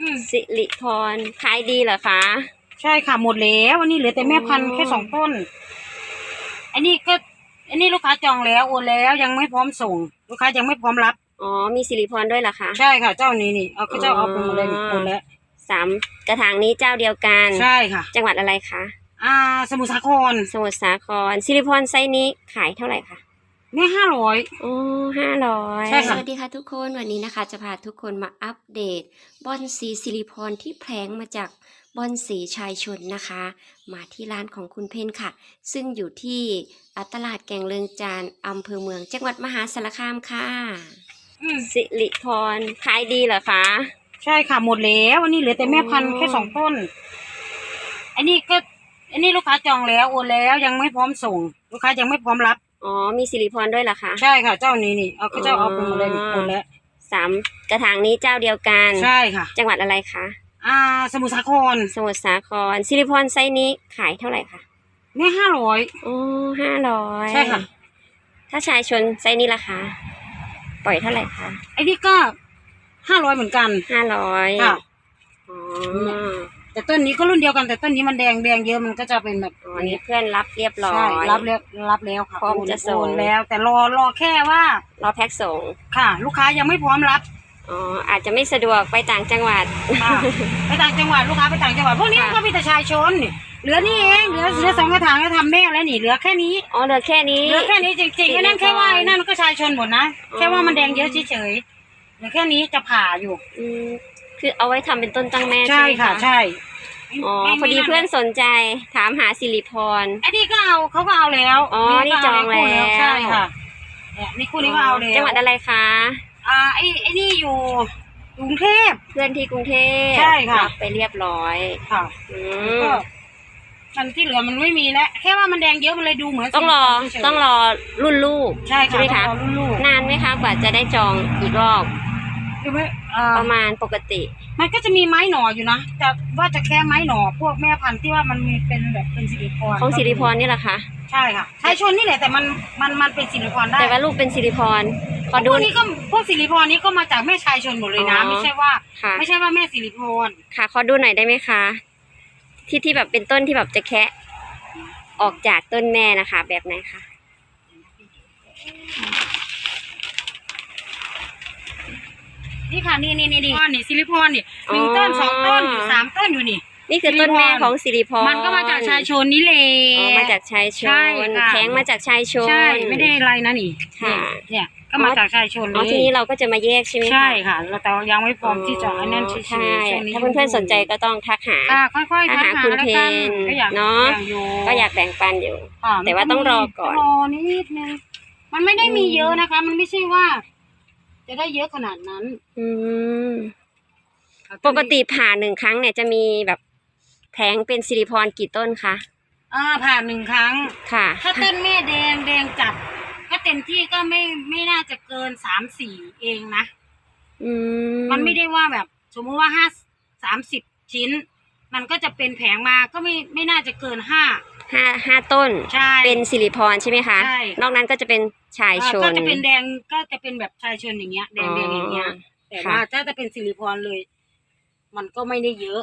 อืมสิริพรขายดีเหรอคะ ใช่ค่ะหมดแล้ววันนี้เหลือแต่แม่พันธุ์อ๋อแค่สองต้น อันนี้ก็ อันนี้ลูกค้าจองแล้วโอนแล้วยังไม่พร้อมส่ง ลูกค้ายังไม่พร้อมรับ อ๋อ มีสิริพรด้วยเหรอคะใช่ค่ะเจ้านี้นี่เอาก็เจ้าเอาไปหมดเลยนี่อ๋อโอนแล้วสามกระถางนี้เจ้าเดียวกัน ใช่ค่ะ จังหวัดอะไรคะ อ่า สมุทรสาคร สมุทรสาครสิริพรไซส์นี้ขายเท่าไหร่คะ เนี่ยห้าร้อย โอ้ห้าร้อยใช่ค่ะ สวัสดีค่ะทุกคน วันนี้นะคะ จะพาทุกคนมาอัปเดต บอนสีสิริพรที่แพงมาจากบอนสีชายชนนะคะ มาที่ร้านของคุณเพนค่ะ ซึ่งอยู่ที่อ่าตลาดแกงเลืองจานอำเภอเมือง จังหวัดมหาสารคามค่ะ อืม สิริพรขายดีเหรอคะ ใช่ค่ะ หมดแล้ววันนี้เหลือแต่แม่พันธุ์อ๋อแค่สองต้น อันนี้ก็ อันนี้ลูกค้าจองแล้วโอนแล้วยังไม่พร้อมส่ง ลูกค้ายังไม่พร้อมรับ อ๋อ มีสิริพรด้วยเหรอคะใช่ค่ะ เจ้านี้นี่เอาก็เจ้าเอาไปหมดเลยนี่อ๋อโอนแล้วสามกระถางนี้เจ้าเดียวกัน ใช่ค่ะ จังหวัดอะไรคะอ่า สมุทรสาครสมุทรสาครสิริพรไซส์นี้ขายเท่าไหร่คะเนี่ยห้าร้อยโอ้ห้าร้อยใช่ค่ะ ถ้าชายชนไซส์นี้ล่ะคะ ปล่อยเท่าไหร่คะไอ้นี่ก็ห้าร้อยเหมือนกันห้าร้อยค่ะอ๋อ แต่ต้นนี้ก็รุ่นเดียวกันแต่ต้นนี้มันแดงแดงเยอะมันก็จะเป็นแบบอ๋ออันนี้เพื่อนรับเรียบร้อใช่ย รับแล้วรับแล้วค่ะพร้อมโนจะส่ง โอนแล้ว แต่รอรอแค่ว่า รอแพ็คส่งค่ะ ลูกค้ายังไม่พร้อมรับอ๋ออาจจะไม่สะดวกไปต่างจังหวัด ค่ะ ไปต่างจังหวัดลูกค้าไปต่างจังหวัดพวกนี้ค่ะ ก็มีแต่ชายชนนี่เหลือนี่เองเหลือเหลือสองกระถางจะทำแม่แล้วนี่เหลือแค่นี้ อ๋อเหลือแค่นี้ เหลือแค่นี้จริงๆไอ้นั่นแค่ว่าไอ้นั่นก็ชายชนหมดนะอ๋อแค่ว่ามันแดงเยอะเฉยๆ เหลือแค่นี้จะผ่าอยู่ อืมคือเอาไว้ทำเป็นต้นตั้งแม่ใช่ไหมค่ะ ใช่อ๋อไม่พอดีไม่เพื่อนสนใจถามหาสิริพร ไอ้นี่ก็เอาเขาก็เอาแล้วอ๋อนี่จองแล้ว ใช่ค่ะเนี่ยนี่คู่นี้ก็เอาแล้วจังหวัดอะไรคะ อ่าไอ้ไอ้นี่อยู่กรุงเทพ เพื่อนที่กรุงเทพใช่ค่ะ รับไปเรียบร้อย ค่ะอืก็มมันที่เหลือมันไม่มีแล้วแค่ว่ามันแดงเยอะมันเลยดูเหมือนต้องรอเฉยๆต้องรอรุ่นลูกใช่ค่ะไหมคะต้องรอรุ่นลูก นานไหมคะกว่าจะได้จองอีกรอบ คือไม่เอ่อประมาณปกติ มันก็จะมีไม้หน่ออยู่นะแต่ว่าจะแค่ไม้หน่อพวกแม่พันธุ์ที่ว่ามันมีเป็นแบบเป็นสิริพรของสิริพรนี่แหละคะใช่ค่ะชายชนนี่แหละแต่มันมันมันเป็นสิริพรได้แต่ว่าลูกเป็นสิริพรขอพดูวกนี้ก็พวกสิริพรนี้ก็มาจากแม่ชายชนหมดเลยนะ อ๋อไม่ใช่ว่า ค่ะ ไม่ใช่ว่าแม่สิริพรค่ะ ขอดูหน่อยได้ไหมคะ ที่ที่แบบเป็นต้นที่แบบจะแคะออกจากต้นแม่นะคะ แบบไหนคะ นี่ค่ะนี่นี่นี่นี่นี่สิริพรนี่หนึ่งต้นสองต้นอยู่สามต้นอยู่นี่ นี่คือต้นแม่ของสิริพรมันก็มาจากชายชนนี่แหละอ๋อมาจากชายชใช่นค่ะแท้งมาจากชายชนใช่ไม่ได้อะไรนะนี่ค่ะเนี่ยก็มาจากชายชนเลอ๋อยทีนี้เราก็จะมาแยกใช่ไหมคะใช่ค่ะ เราแต่ยังไม่พร้อมที่จะอันนั้นเฉยๆใช่ช่วงนี้ถ้าเพื่อนๆสนใจก็ต้องทักหาค่ะค่อยๆถ้าทักหาหาคุณแล้วกันเพนก็อยากเนอะอยากอยู่ก็อยากแบ่งปันอยู่ค่ะแต่ว่าต้องรอก่อนรอนิดนึงมันไม่ได้มีเยอะนะคะ มันไม่ใช่ว่า จะได้เยอะขนาดนั้นอืมปกติผ่าหนึ่งครั้งเนี่ยจะมีแบบแผงเป็นสิริพรกี่ต้นคะอ่าผ่านหนึ่งครั้ง ค่ะ ถ้าต้นแม่แดงแดงจัดก็เต็มที่ก็ไม่ไม่น่าจะเกินสามสี่เองนะอืมมันไม่ได้ว่าแบบ สมมติว่าห้าสามสิบชิ้น มันก็จะเป็นแผงมาก็ไม่ไม่น่าจะเกินห้า ห้าห้าต้น ใช่ เป็นสิริพรใช่ไหมคะ ใช่ นอกนั้นก็จะเป็นชายชอ่านก็จะเป็นแดงก็จะเป็นแบบชายชนอย่างเงี้ยแดงแดงอย่างเงี้ย แต่ค่ะ ว่าถ้าจะเป็นสิริพรเลย มันก็ไม่ได้เยอะ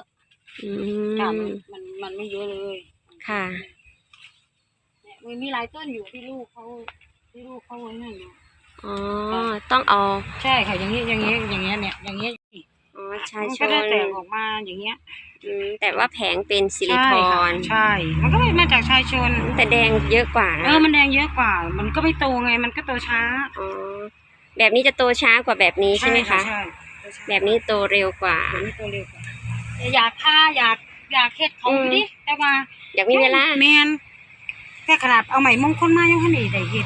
อืค่ะมมันมันมันไม่เยอะเลยค่ะ เนี่ยมันมีหลายต้นอยู่ที่ลูกเขาที่ลูกเขาไว้นั่นอยู่อ๋อ ต้องเอา ใช่ค่ะอย่างนี้อย่างนี้อย่างเงี้ยเนี่ยอย่างเงี้ย อ๋อชายมันชก็นได้แตกออกมาอย่างเงี้ยอืมแต่ว่าแผงเป็นสิริใช่พค่ะรใช่ มันก็มาจากชายชน แต่แดงเยอะกว่าเออ มันแดงเยอะกว่า มันก็ไม่โตไง มันก็โตช้าอ๋อแบบนี้จะโตช้ากว่าแบบนี้ใช่ไหมคะใช่แบบนี้โตเร็วกว่าแบบนี้โตเร็วกว่าแต่อยากฆ่าอยากอยากเฮ็ดเขาอยู่ดิ แต่ว่าอยากมีเวลาแมนแต่ขนาดเอาใหม่มงคลมายังขนาดได้เฮ็ด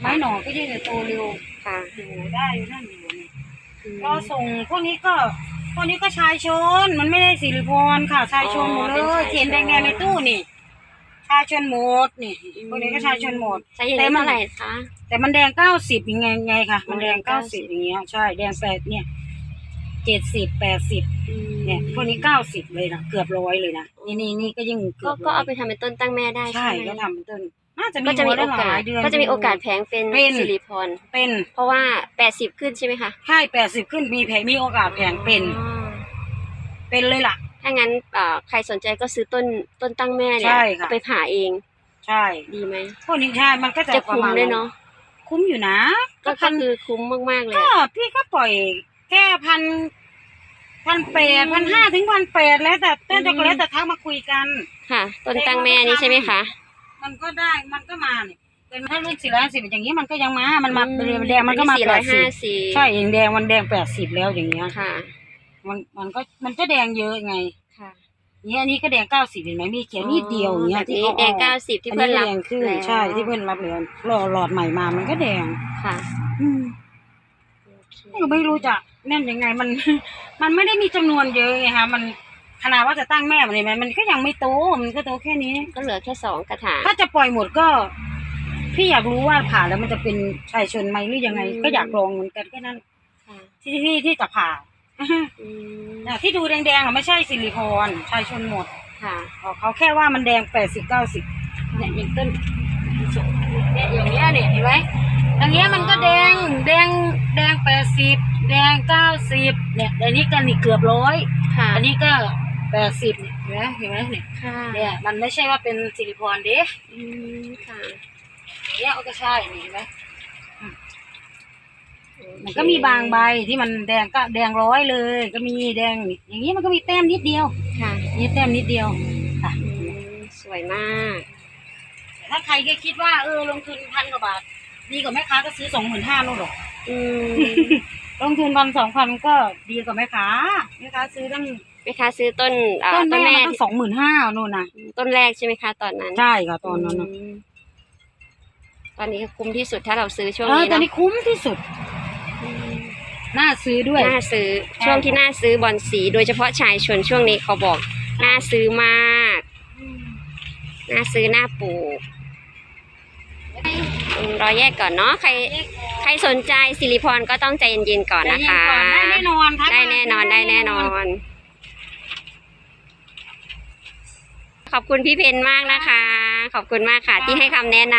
ไม้หน่อก็ยังจะโตเร็วค่ะอยู่ได้อยู่นั่นอยู่นี่ ก็ส่งพวกนี้ก็พวกนี้ก็ชายชน มันไม่ได้สิริพรค่ะ ชายชนหมดอ๋อเลเป็นชายยชน เขียนแดงๆในตู้นี่ ชายชนหมดนี่พวกนี้ก็ชายชนหมด ใช้อย่างแต่นี้มันเท่าไหร่คะแต่มันแดงเก้าสิบยังไงไงค่ะ มันแดงอ๋เก้าอสิบ90อย่างเงี้ยใช่แดงแปดเนี่ยเจ็ดสิบแปดสิบอืมเนี่ยพวกนี้เก้าสิบเลยนะเกือบร้อยเลยนะนี่นี่นี่ก็ยิ่งเกืก็อบก็ร้อยเอาไปทำเป็นต้นตั้งแม่ได้ใช่ใช่ไหมก็ทำเป็นต้น น่าจะมีก็จะมีหัวโอได้หกาลาสยเดือนก็จะมีโอกาสแผงเป็นเป็นสิริพร เป็น เพราะว่าแปดสิบขึ้นใช่ไหมคะใช่แปดสิบขึ้นมีแผงมีโอกาสแผงเป็นอ๋อเป็นเลยล่ะ ถ้างั้นเอ่อใครสนใจก็ซื้อต้นต้นตั้งแม่เนี่ใช่ยค่ะเอาไปผ่าเอง ใช่ ดีไหมพวกนี้ใช่มันก็จะจะคุ้มประาณด้วยเนาะ คุ้มอยู่นะ ก็พันคือคุ้มมากๆเลย ก็พี่ก็ปล่อยแค่พันพันแปดพันห้าถึงพันแปดแล้วแต่ต้นจะแล้วแต่ทักมาคุยกัน ค่ะ ต้นตั้งแม่นี่ใช่ไหมคะ มันก็ได้มันก็มาเนี่ยเป็นถ้ารุ่นสี่ร้อยสิบอย่างนี้มันก็ยังมา มันมาอืเป็นแดงมันก็มาสี่แปร้อยดสิห้าบสี่ใช่เองแดงมันแดงแปดสิบแล้วอย่างเงี้ยค่ะ มันมันก็มันก็แดงเยอะไงค่ะเนี่ยอันนี้ก็แดงเก้าสิบเห็นไหมมีเขียนนิดเดียวอย่างเงี้ยอันนี้ที่แดงเก้าสิบที่อันเพื่อนนี้รับแดงขึ้นแล้วใช่ที่เพื่อนรับเลยหลอดหลอดใหม่มามันก็แดงค่ะ อืมก็ไม่รู้จะแน่นยังไงมัน มันไม่ได้มีจำนวนเยอะไงคะมัน ขนาดว่าจะตั้งแม่มันเลยมันมันก็ยังไม่โตมันก็โตแค่นี้ ก็เหลือแค่สองกระถาง ถ้าจะปล่อยหมดก็ พี่อยากรู้ว่าผ่าแล้วมันจะเป็นชายชนไหมหรือยังไงก็อยากลองเหมือนกันแค่นั้น ค่ะที่ที่ที่จะผ่าอืมน่ะที่ดูแดงๆอะไม่ใช่ซิลิโคนชายชนหมดค่ะบอกเขาแค่ว่ามันแดงแปดสิบเก้าสิบเนี่ยอย่างต้นเนี่ยอย่างเงี้ยเนี่ยเห็นไหมอย่างเงี้ยมันก็แดงแดงแดงแปดสิบแดงเก้าสิบเนี่ยอันนี้กันนี่เกือบร้อยค่ะอันนี้ก็ แปดสิบเนี่ยเห็นไหมเห็นไหมเนี่ยค่ะเนี่ยมันไม่ใช่ว่าเป็นซิลิโคนเด้อืมค่ะเนี่ยก็ใช่นี่เห็นไหมมันก็มีบางใบที่มันแดงก็แดงร้อยเลย ก็มีแดงนี่อย่างนี้มันก็มีแต้มนิดเดียวค่ะนี่แต้มนิดเดียวอะอืมสวยมากแต่ถ้าใครก็คิดว่าเออลงทุนพันกว่าบาทดีกว่าแม่ค้าก็ซื้อสองหมื่นห้านู่นหรอกอืมลงทุนพันสองพันก็ดีกว่าแม่ค้าแม่ค้าซื้อตั้งแม่ค้าซื้อต้นเอ่อต้นต้นแม่แม่มันตั้งสองหมื่นห้านู่นนะต้นแรกใช่ไหมคะตอนนั้นใช่ค่ะตอนนั้นน่ะมตอนนี้ก็คุ้มที่สุดถ้าเราซื้อช่วงเออนี้ตอนเนาะนี้คุ้มที่สุดน่าซื้อด้วย น่าซื้อใช่ ช่วงที่น่าซื้อบอลสี โดยเฉพาะชายชนช่วงนี้เขาบอกน่าซื้อมากน่าซื้อน่าปลูกอืมรอแยกก่อนเนาะใคร ใครสนใจสิริพรก็ต้องใจเย็นๆก่อนใจนะเย็คะก่อนได้แน่นอนทักได้มาแน่นอนได้แน่นอน ขอบคุณพี่เพนมากนะคะ ขอบคุณมากค่ะที่ให้คำแนะน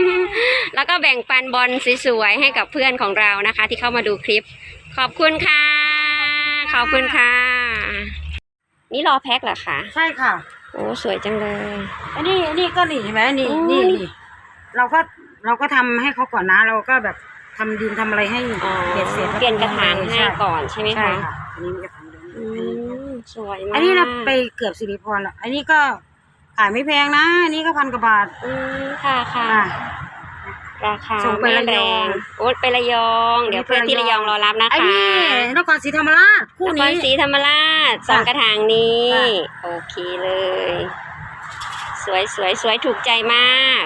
ำ แล้วก็แบ่งปันบอลสวยๆให้กับเพื่อนของเรานะคะ ที่เข้ามาดูคลิป ขอบคุณค่ะ ขอบคุณค่ะ นี่รอแพ็คเหรอคะใช่ค่ะ โอ้สวยจังเลย อันนี้อันนี้ก็นี่เห็นไหมนี่โอ้นี่ นี่เราก็เราก็ทำให้เขาก่อนนะ เราก็แบบทำดินทำอะไรให้อ๋อเบ็ดเสร็จแล้วเปลี่ยนกระถางใช่ให้ก่อนใช่ไหมใช่คะ ค่ะอันนี้มีกระถางเดิม อืมสวยมากอันนี้เราไปเกือบสิริพรแล้วอันนี้ก็ขายไม่แพงนะ อันนี้ก็พันกว่าบาทอืมค่ะค่ะ อะ ราคาส่งไปไม่ระแรยองงโอ๊ตไประยอง เดี๋ยวไปเพื่อนที่ระระยยอองงรอรับนะคะไอ้นี่นครศรีธรรมราชคู่นคนี้รศรีธรรมราชสองกระถางนี้ ค่ะ โอเคเลย สวยสวยสวยถูกใจมาก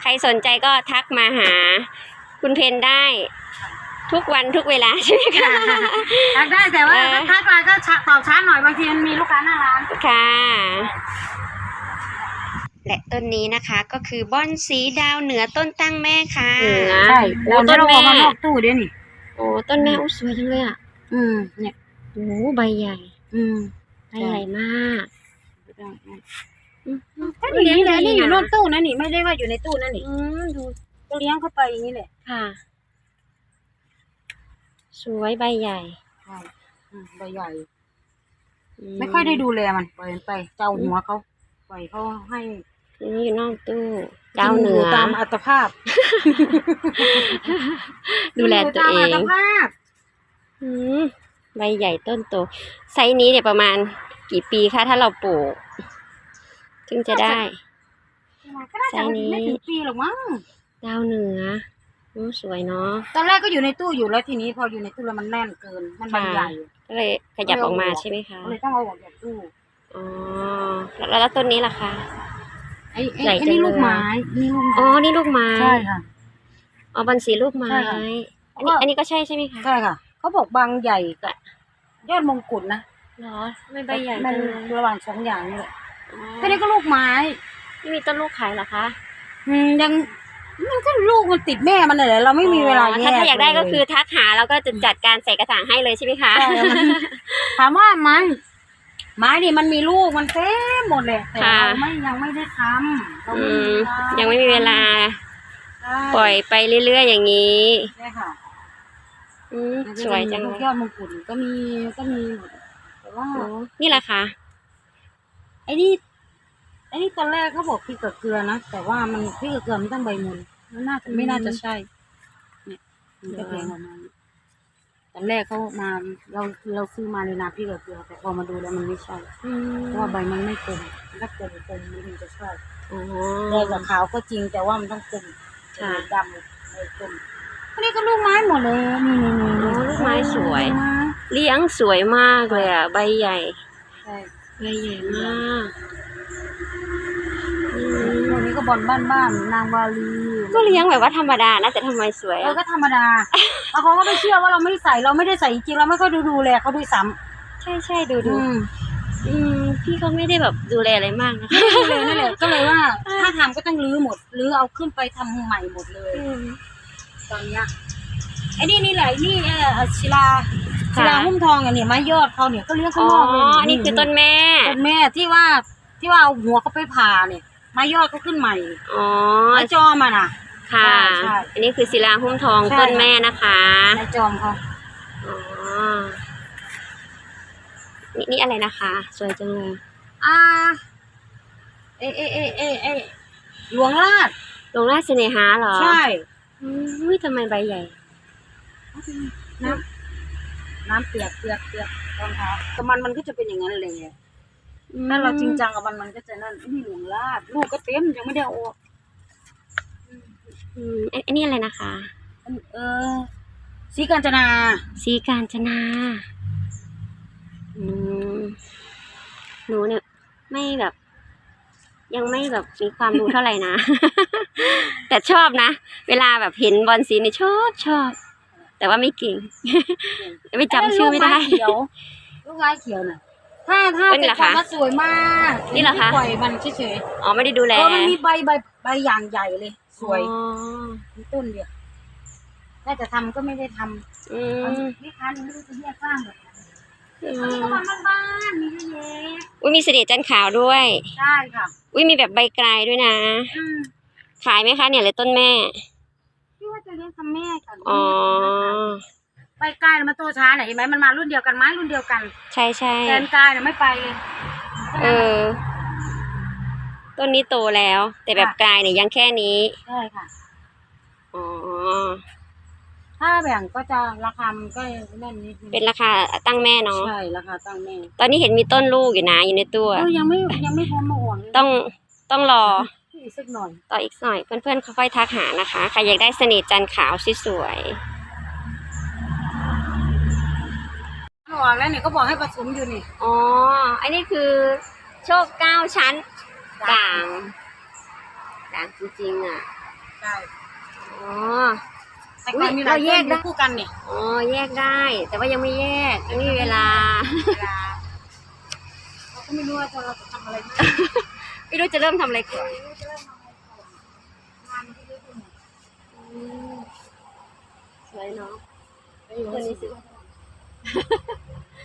ใครสนใจก็ทักมาหา คุณเพนได้ ทุกวันทุกเวลาใช่ไหมคะอยากได้แต่ว่าเออถ้าทักมาก็ช้าตอบช้าหน่อยบางทีมันมีลูกค้าหน้าร้าน ค่ะ และต้นนี้นะคะก็คือบอนสีดาวเหนือต้นตั้งแม่ค่ะ ใช่โอ้เราต้ต้นนแม่แม่มานอกตู้เดี๋ยวนี่ โอ้ต้นแม่อุ้ยสวยจังเลยอะอืม เนี่ย โอ้ใบใหญ่อืมใบใหญ่มากอืมก็เลี้ยงเลยนี่อยู่นอกตู้นะนี่ไม่ได้ว่าอยู่ในตู้นะนี่อืมดูก็เลี้ยงเข้าไปอย่างนี้แหละ ค่ะ สวยใบใหญ่ใช่อืมใบใหญ่ ไม่ค่อยได้ดูแลมันปล่อยมันไปเจ้าหัวเขาปล่อยเขาให้อันนี้อยู่นอกตู้ดาวเหนือตามอัตภาพ ดูแลตัวเอตามอังตภาพอืมใบใหญ่ต้นโตไซส์นี้เนี่ยประมาณกี่ปีคะถ้าเราปลูกถึงจะได้ก็น่าจะไม่ถึงปีหรอกมั้งดาวเหนือ โอ้สวยเนาะตอนแรกก็อยู่ในตู้อยู่แล้วทีนี้พออยู่ในตู้แล้วมันแน่นเกิน มันใบใหญ่ก็เลยขยับออกมาใช่ไหมคะก็เลยต้องเอาออกจากตู้อ๋อแล้วแล้วต้นนี้ล่ะคะไอ้ไอ้ใหญ่ไอ้จังนี่เลยลูกไม้นี่ลูกอ๋อไม้นี่ลูกไม้ใช่ค่ะอ๋อบันสีลูกไม้ใช่ค่ะอันนี้อันนี้ก็ใช่ใช่ไหมคะใช่ค่ะเขาบอกบางใหญ่กับยอดมงกุฎนะเหรอไม่ใบใหญ่มัจันงเลยระหว่างสองอย่างนี่แหละอ๋อก็นี่ก็ลูกไม้นี่มีต้นลูกขายเหรอคะ อืมยัง มันก็ลูกมันติดแม่มันเลยแหละเราไม่มีเวลาอ๋อแยถ้าถ้าอยากได้ก็เลคือทักหาแล้วก็จะจัดการใส่กระถางให้เลยใช่ไหมคะ ใช่มันถามว่าไม้ไม้นี่มันมีลูกมันเต็มหมดเลยแต่ค่ะเราไม่ยังไม่ได้ทำเราอืไม่มมีเวลายังไม่มีเวลาใช่ปล่อยไปเรื่อยๆอย่างนี้ใช่ค่ะอืมแล้วก็สวยจะจังมีเลพวกยยอดมงกุฎก็มีก็มีหมดว่าอ๋อนี่แหละค่ะไอ้นี่ ไอ้นี่ตอนแรกเขาบอกพริกกับเกลือนะแต่ว่ามันพริกกับเกลือมันต้องใบมุนมันน่าจะไม่น่าจะใช่ เนี่ยมันจะแพงออกมาตอนแรกเขามาเราเราซื้อมาในนามพริกกับเกลือ แต่พอมาดูแล้วมันไม่ใช่อืมเพราะว่าใบมันไม่กลมถ้ากลมกลมมันถึงจะใช่อ๋อแดงกับขาวก็จริงแต่ว่ามันต้องกลมค่ะดำไม่กลมอันนี้ก็ลูกไม้หมดเลยนี่นี่นี่อ๋อลูกไม้สวยลูกไม้เลี้ยงสวยมากเลยอะ ใบใหญ่ใช่ใบใหญ่มากอืมพวกนี้ก็ บอลบ้านบ้านๆนางวาลีก็เลี้ยงแบบว่าธรรมดานะแต่ทำไมสวยเอออะก็ธรรมดาแล้วเขาก็ไม่เชื่อว่าเราไม่ได้ใส่เราไม่ได้ใส่จริงๆเราไม่ค่อยดูดูแลเขาด้วยซ้ใช่ใช่ดูำดูอืมอืมพี่เขาไม่ได้แบบดูแลอะไรมากนะคะดูแลนั่นแหละก็เลยว่าถ้าทำก็ต้องรื้อหมดรื้อเอาขึ้นไปทำใหม่หมดเลยอืมตอนเนี้ยไอ้นี่นี่แหละนี่เออศิลาค่ะ ศิลาหุ้มทองอะเนี่ยไม้ยอดเขาเนี่ยก็เลี้ยงอ๋ข้างอนอกเลยอันนี้คือต้นแม่ ต้นแม่ที่ว่าที่ว่าเอาหัวเขาไปผ่าเนี่ย ไม้ยอดก็ขึ้นใหม่อ๋อไม้จอมอะน่ะ ค่ะใช่อันนี้คือศิลาหุ้มทองใช่ ต้นแม่นะคะไม้จอมเขาอ๋อนี่นี่อะไรนะคะ สวยจังเลย อ่า เอเอเอเอเอหลวงราชลงราชเสน่หาเหรอใช่อุ้ยทำไมใบใหญ่ น้ำน้ำเปียกเปียกเปียกรองเท้าแต่มันมันก็จะเป็นอย่างนั้นเลย ถ้าเราจริงจังกับมันมันก็จะนั่นนี่หลวงราชลูกก็เต็มยังไม่ได้เอาออกอืมอันอันนี้อะไรนะคะ อันเออสีกาญจนาสีกาญจนาอืมหนูเนี่ย ไม่แบบ ยังไม่แบบมีความรู้เท่าไหร่นะ แต่ชอบนะ เวลาแบบเห็นบอลสีนี่ชอบชอบ แต่ว่าไม่เก่ง ไม่จำชื่อไม่ได้ ลูกเขียวลูกไม้เขียวน่ะ ถ้าถ้าเป็นเหรอคะแต่ก่อนมันสวยมากนี่เหรอคะ ปล่อยมันเฉยอ๋อไม่ได้ดูๆแลเออมันมีใบใบใบอย่างใหญ่เลย สวยอ๋อมีต้นเดียวน่าจะทำก็ไม่ได้ทอืำอันมนี้ค้านี่ไม่รู้จะเรียกสร้างแบบไหนอือันนี้มก็มันบ้านๆมีเยอะแยะอุ้ยมีเสน่ห์จันทร์ขาวด้วยใช่ค่ะอุ้ยมีแบบใบกลายด้วยนะ อืมขายไหมคะเนี่ยเลยต้นแม่ พี่ว่าจะเลี้ยงทำแม่กันอ๋อ ไปใกล้มันโตช้าไหนอยเห็นไหมมันมารุ่นเดียวกันไหมรุ่นเดียวกันใช่ใช่แกนกายน่ะไม่ไปเลยเออ ต้นนี้โตแล้ว แต่แบบกลายเนี่ยยังแค่นี้ใช่ค่ะอ๋อถ้าแบ่งก็จะราคามันก็นั่นนิดนึงเป็นราคาตั้งแม่เนาะใช่ราคาตั้งแม่ ตอนนี้เห็นมีต้นลูกอยู่นะอยู่ในตัวเออยังไม่ยังไม่พร้อมมาห่วงเลยต้องต้องรออีกสักหน่อย ต่ออีกหน่อย เพื่อนๆค่อยๆทักหานะคะ ใครอยากได้เสน่ห์จันทร์ขาวสวย ห่วงแล้วเนี่ยก็บอกให้ผสมอยู่นี่ๆอ๋อ อันนี้คือโชคเก้าชั้นด่างด่างจริงๆอะใช่อ๋อแต่ก่อนมีหลายเราแยต้กนได้อยู่คู่กันเนี่ยอ๋อแยกได้ แต่ว่ายังไม่แยกยังไม่มีเวลาเวลาเราก็ไม่รู้ว่าเราจะทำอะไรดีไม่รู้จะเริ่มทำอะไรก่อนงานมันก็เยอะไปหมดสวยเนาะไปอยู่ตัวนี้ซื้อ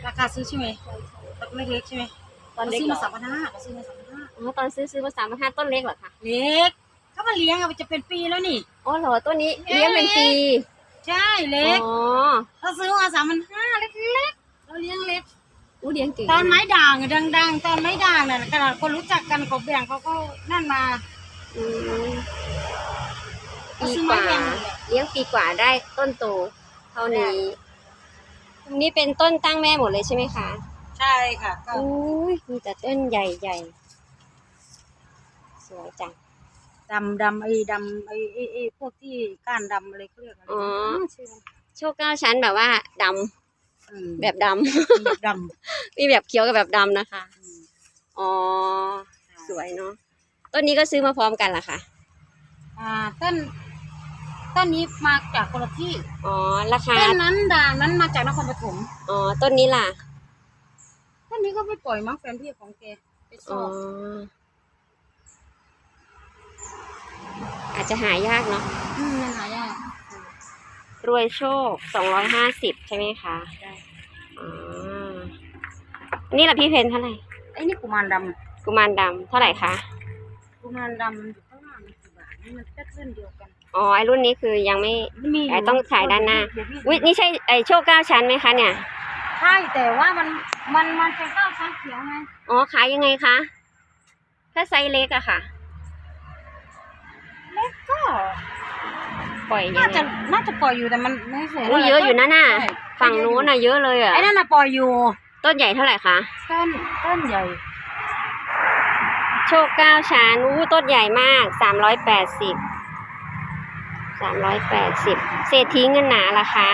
ราคาซื้อใช่ไหมต้นเล็กๆใช่ไหมตอนเล็กซื้อเหรมาอสามพันห้าเขาซื้อมาสามพันห้าอ๋อตอนซื้อซื้อมาสามพันห้าต้นเล็กเหรอคะเล็กเขามาเลี้ยงอะมันจะเป็นปีแล้วนี่อ๋อเหรอต้นนี้เลี้ยงเป็นปี ใช่เล็กอ๋อเราซื้อมาสามพันห้าเล็กๆเราเลี้ยงเล็กอู้เลี้ยงเก่งตอนไม้ด่างอะดัง ๆ ตอนไม้ด่างน่ะขนาดคนรู้จักกันเขาแบ่งเขาก็นั่นมาอืมเขาปีซื้อกไม้ว่าแพงหมดเลยเลี้ยงปีกว่าได้ต้นโตเท่านี้ตรง นี้เป็นต้นตั้งแม่หมดเลยใช่ไหมคะใช่ค่ะก็อุ้ยมีแต่ต้นใหญ่ๆ สวยจัง ดำดำไอ้ดำไอ้ไอ้ไอ้พวกที่ก้านดำอะไรเขาเรียกอะไรอ๋อ ชื่อมันโชคเก้าชั้นแบบว่าดำอืมแบบดำ แบบดมีแบบเขียวกับแบบดำนะคะำอืมอ๋อ สวยเนาะ ต้นนี้ก็ซื้อมาพร้อมกันเหรอคะอ่าต้น ต้นนี้มาจากคนละที่อ๋อ ราคา ต้นนั้นด่างนั้นมาจากนครปฐมอ๋อ ต้นนี้ล่ะ ต้นนี้ก็ไม่ปล่อยมั้งแฟนพี่ของแกไปซ่อ๋อออาจจะหายากเนาะ อืมมันหายากรวยโชคสองร้อยห้าสิบใช่ไหมคะได้อ๋อ นี่แหละพี่เพนเท่าไหร่ ไอ้นี่กุมารดกุมารดำเท่าไหร่คะำกุมารดำอยู่ข้างล่างมันกี่บาทนี่มันแค่เส้นเดียวกัน อ๋อไอรุ่นนี้คือยังไม่มีไอ้ต้องขายด้านหน้าเดี๋ยวพี่วินี่ใช่ไอโชคเก้าชั้นไหมคะเนี่ยอใช่แต่ว่ามันมันมันเป็นเก้าชั้นเขียวไงอ๋อขายยังไงคะถ้าไซส์เล็กอะค่ะ เล็กก็ปล่อยยังน่าไงจะน่าจะปล่อยอยู่แต่มันไม่เสียอุ้ยเยอะอยู่นะน่ะใช่ฝั่งนู้นน่ะเยอะเลยอะไอ้นั่นน่ะปล่อยอยู่ต้นใหญ่เท่าไหร่คะต้นต้นใหญ่โชคเก้าชั้นอู้ต้นใหญ่มากสามร้อยแปดสิบ สามร้อยแปดสิบเศรษฐีเงินหนาล่ะคะ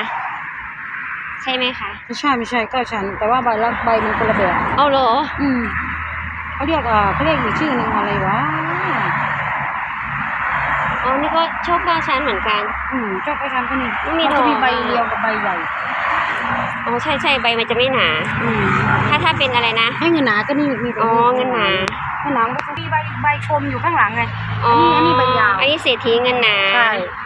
ใช่ไหมคะ ไม่ใช่ไม่ใช่เก้าชั้นแต่ว่าใบละใบมันคนละแบบเอาเหรอ อืมเขาเรียกอ่าเขาเรียกอีกชื่อหนึ่งอะไรวะอ๋อ นี่ก็โชคเก้าชั้นเหมือนกัน อืมเจ้าเก้าชั้นก็นี่ไม่มีนจะมีดอก ใบเรียวกับใบใหญ่ อ๋อ ใช่ใช่ใบมันจะไม่หนา อืมถ้าถ้าเป็นอะไรนะ ให้เงินหนาก็นี่มีแต่อ๋อ เงินหนา เงินหนามันก็จะมีใบใบชมอยู่ข้างหลังไงอ๋ออัอันนี้ใบยาว อันนี้เศรษฐีเงินหนาใช่มีใบยาว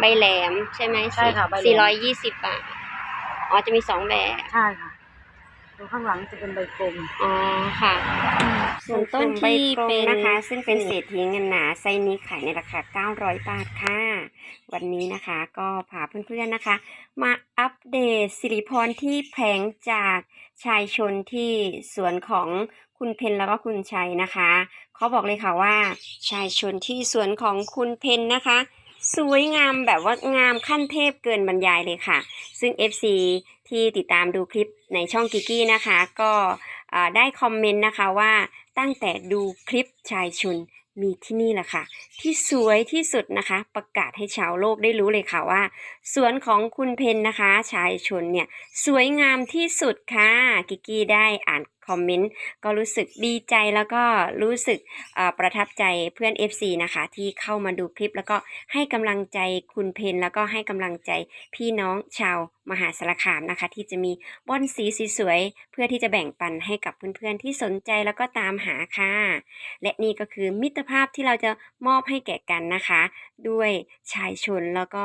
ใบแหลมใช่ไหมใช่ค่ะใบแหลม สี่ร้อยยี่สิบบาท อ๋อจะมีสองแบบ ใช่ค่ะตรงข้างหลังจะเป็นใบกลม อ๋อค่ะ ส่วนต้นที่เป็นนะคะ ซึ่งเป็นเศรษฐีเงินหนาไซส์นี้ขายในราคา 900 บาทค่ะ วันนี้นะคะก็พาเพื่อนๆนะคะ มาอัปเดตสิริพรที่แผงจากชายชนที่สวนของคุณเพนแล้วก็คุณชัยนะคะเขาบอกเลยค่ะว่า ชายชนที่สวนของคุณเพนนะคะ สวยงามแบบว่างามขั้นเทพเกินบรรยายเลยค่ะ ซึ่ง FC ที่ติดตามดูคลิปในช่องกิกกี้นะคะ ก็ได้คอมเมนต์นะคะว่าตั้งแต่ดูคลิปชายชุนมีที่นี่แหละค่ะ ที่สวยที่สุดนะคะ ประกาศให้ชาวโลกได้รู้เลยค่ะว่า สวนของคุณเพนนะคะ ชายชนเนี่ย สวยงามที่สุดค่ะ กิกกี้ได้อ่าน คอมเมนต์ก็รู้สึกดีใจแล้วก็รู้สึกประทับใจเพื่อน FC นะคะ ที่เข้ามาดูคลิปแล้วก็ให้กำลังใจคุณเพนแล้วก็ให้กำลังใจพี่น้องชาวมหาสารคามนะคะ ที่จะมีบอนสีสวยๆเพื่อที่จะแบ่งปันให้กับเพื่อนๆที่สนใจแล้วก็ตามหาค่ะ และนี่ก็คือมิตรภาพที่เราจะมอบให้แก่กันนะคะ ด้วยชายชนแล้วก็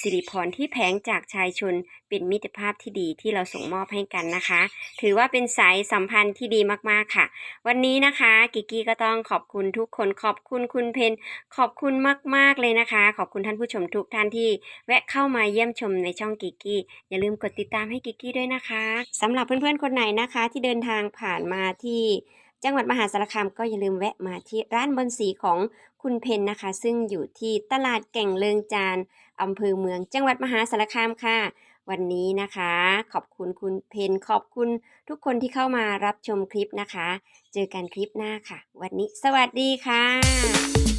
สิริพรที่แผงจากชายชนเป็นมิตรภาพที่ดีที่เราส่งมอบให้กันนะคะ ถือว่าเป็นสายสัมพันธ์ที่ดีมากๆค่ะ วันนี้นะคะกิกกี้ก็ต้องขอบคุณทุกคนขอบคุณคุณเพนขอบคุณมากๆเลยนะคะ ขอบคุณท่านผู้ชมทุกท่านที่ แวะเข้ามาเยี่ยมชมในช่องกิกกี้อย่าลืมกดติดตามให้กิกกี้ด้วยนะคะสำหรับเพื่อนๆคนไหนนะคะ ที่เดินทางผ่านมาที่จังหวัดมหาสารคามก็อย่าลืมแวะมาที่ร้านบนสีของ คุณเพนนะคะ ซึ่งอยู่ที่ตลาดแก่งเลิงจานอำเภอเมืองจังหวัดมหาสารคามค่ะ วันนี้นะคะ ขอบคุณคุณเพนขอบคุณทุกคนที่เข้ามารับชมคลิปนะคะ เจอกันคลิปหน้าค่ะ วันนี้สวัสดีค่ะ